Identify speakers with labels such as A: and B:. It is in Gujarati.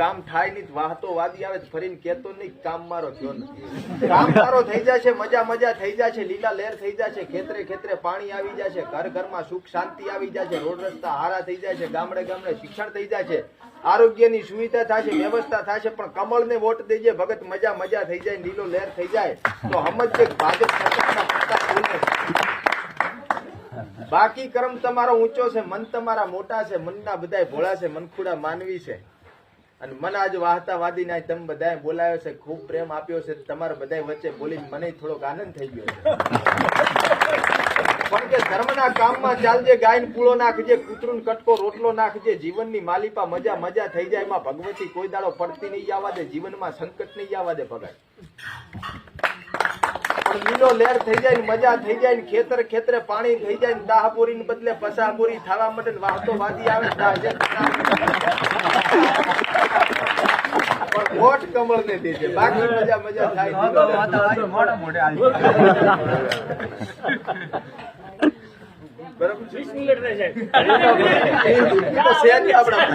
A: કામ થાય નહીં વાહતો વાદી આવે ફરીને કેતો નહીં, કામ મારો થયો નથી. કામ મારો થઈ જશે, મજા મજા થઈ જશે, લીલા લહેર થઈ જશે, ખેતરે ખેતરે પાણી આવી જશે, ઘર ઘરમાં સુખ શાંતિ આવી જશે, રોડ રસ્તા હારા થઈ જશે, ગામડે ગામડે શિક્ષણ થઈ જશે, આરોગ્યની સુવિધા થશે, વ્યવસ્થા થશે, પણ કમળને વોટ દેજે, ભગત મજા મજા થઈ જાય, લીલો લહેર થઈ જાય, તો હમજ ભાજપ સરકારના બાકી કર્મ તમારો ઊંચો છે, મન તમારા મોટા છે, મનના બધાય ભોળા છે, મનખુડા માનવી છે. અને મને આજ વાહતા વાદી ના તમે બધાએ બોલાયો છે, ખૂબ પ્રેમ આપ્યો છે, તમારા બધાય વચ્ચે બોલીને મને થોડોક આનંદ થઈ ગયો પણ કે ધર્મના કામમાં ચાલજે, ગાયન પૂળો નાખજે કૂતરું કટકો, રોટલો નાખજે, જીવનની માલિપા મજા મજા થઈ જાય, એમાં ભગવતી કોઈ દાડો પડતી નહીં આવવા દે, જીવનમાં સંકટ નહીં આવવા દે ભગાય પણ લીલો લહેર થઈ જાય ને મજા થઈ જાય ને ખેતર ખેતરે પાણી થઈ જાય ને દાહપોરી ને બદલે પસાપુરી થવા માટે વાહતો વાદી આવે વોટ કમળ ને દેજે. બાકી મજા મજા થાય. લીલો લહેર. બરાબર છે? મિનિટ તો છે આપણા?